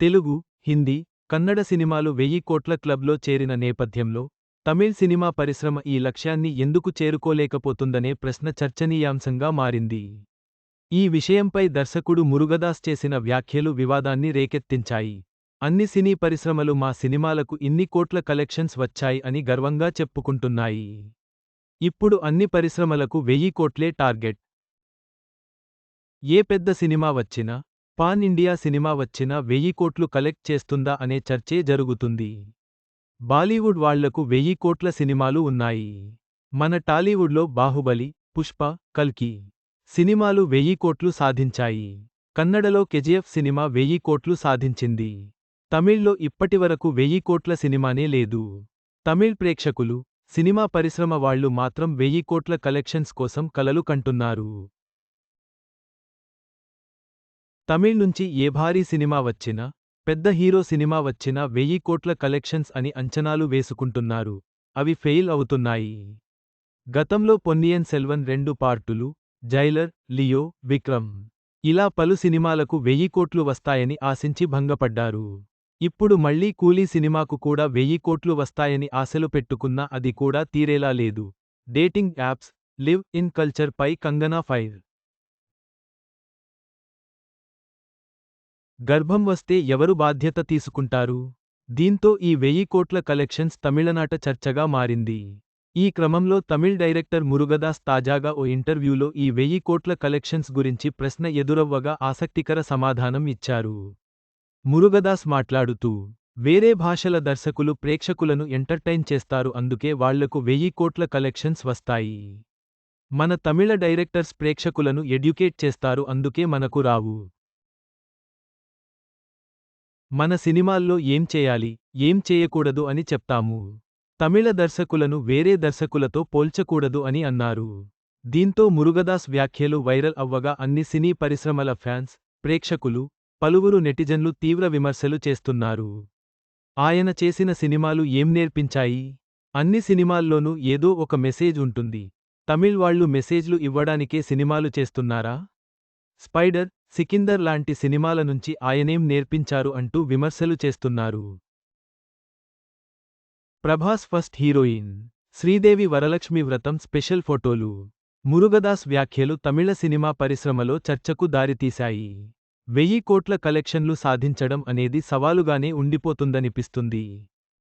తెలుగు హిందీ కన్నడ సినిమాలు వెయ్యి కోట్ల క్లబ్లో చేరిన నేపథ్యంలో తమిళ్ సినిమా పరిశ్రమ ఈ లక్ష్యాన్ని ఎందుకు చేరుకోలేకపోతుందనే ప్రశ్న చర్చనీయాంశంగా మారింది. ఈ విషయంపై దర్శకుడు మురుగదాస్ చేసిన వ్యాఖ్యలు వివాదాన్ని రేకెత్తించాయి. అన్ని సినీ పరిశ్రమలు మా సినిమాలకు ఇన్ని కోట్ల కలెక్షన్స్ వచ్చాయి అని గర్వంగా చెప్పుకుంటున్నాయి. ఇప్పుడు అన్ని పరిశ్రమలకు వెయ్యి కోట్లే టార్గెట్. ఏ పెద్ద సినిమా వచ్చినా పాన్ ఇండియా సినిమా వచ్చినా వెయ్యి కోట్లు కలెక్ట్ చేస్తుందా అనే చర్చే జరుగుతుంది. బాలీవుడ్ వాళ్ళకు వెయ్యి కోట్ల సినిమాలు ఉన్నాయి. మన టాలీవుడ్లో బాహుబలి పుష్ప కల్కి సినిమాలు వెయ్యి కోట్లు సాధించాయి. కన్నడలో కెజిఎఫ్ సినిమా వెయ్యి కోట్లు సాధించింది. తమిళ్ళో ఇప్పటివరకు వెయ్యి కోట్ల సినిమానే లేదు. తమిళ్ ప్రేక్షకులు సినిమా పరిశ్రమ వాళ్ళు మాత్రం వెయ్యి కోట్ల కలెక్షన్స్ కోసం కలలు కంటున్నారు. తమిళ్ నుంచి ఏ భారీ సినిమా వచ్చినా పెద్ద హీరో సినిమా వచ్చినా వెయ్యి కోట్ల కలెక్షన్స్ అని అంచనాలు వేసుకుంటున్నారు. అవి ఫెయిల్ అవుతున్నాయి. గతంలో పొన్నియన్ సెల్వన్ రెండు పార్టులు జైలర్ లియో విక్రమ్ ఇలా పలు సినిమాలకు వెయ్యి కోట్లు వస్తాయని ఆశించి భంగపడ్డారు. ఇప్పుడు మళ్ళీ కూలీ సినిమాకు కూడా వెయ్యి కోట్లు వస్తాయని ఆశలు పెట్టుకున్నా అది కూడా తీరేలా లేదు. Dating apps live in culture pi Kangana fire గర్భం వస్తే ఎవరు బాధ్యత తీసుకుంటారు? దీంతో ఈ వెయ్యి కోట్ల కలెక్షన్స్ తమిళనాట చర్చగా మారింది. ఈ క్రమంలో తమిళ్ డైరెక్టర్ మురుగదాస్ తాజాగా ఓ ఇంటర్వ్యూలో ఈ వెయ్యి కోట్ల కలెక్షన్స్ గురించి ప్రశ్న ఎదురవ్వగా ఆసక్తికర సమాధానం ఇచ్చారు. మురుగదాస్ మాట్లాడుతూ వేరే భాషల దర్శకులు ప్రేక్షకులను ఎంటర్టైన్ చేస్తారు అందుకే వాళ్ళకు వెయ్యి కోట్ల కలెక్షన్స్ వస్తాయి. మన తమిళ డైరెక్టర్స్ ప్రేక్షకులను ఎడ్యుకేట్ చేస్తారు అందుకే మనకు రావు. మన సినిమాల్లో ఏం చేయాలి ఏం చేయకూడదు అని చెప్తాము. తమిళ దర్శకులను వేరే దర్శకులతో పోల్చకూడదు అని అన్నారు. దీంతో మురుగదాస్ వ్యాఖ్యలు వైరల్ అవ్వగా అన్ని సినీ పరిశ్రమల ఫ్యాన్స్ ప్రేక్షకులు పలువురు నెటిజన్లు తీవ్ర విమర్శలు చేస్తున్నారు. ఆయన చేసిన సినిమాలు ఏం నేర్పించాయి? అన్ని సినిమాల్లోనూ ఏదో ఒక మెసేజ్ ఉంటుంది. తమిళ్ వాళ్ళు మెసేజ్లు ఇవ్వడానికే సినిమాలు చేస్తున్నారా? స్పైడర్ సికిందర్ లాంటి సినిమాల నుంచి ఆయనేం నేర్పించారు అంటూ విమర్శలు చేస్తున్నారు. Prabhas first heroine Sridevi Varalakshmi Vratam special ఫోటోలు. మురుగదాస్ వ్యాఖ్యలు తమిళ సినిమా పరిశ్రమలో చర్చకు దారితీశాయి. వెయ్యి కోట్ల కలెక్షన్లు సాధించడం అనేది సవాలుగానే ఉండిపోతుందనిపిస్తుంది.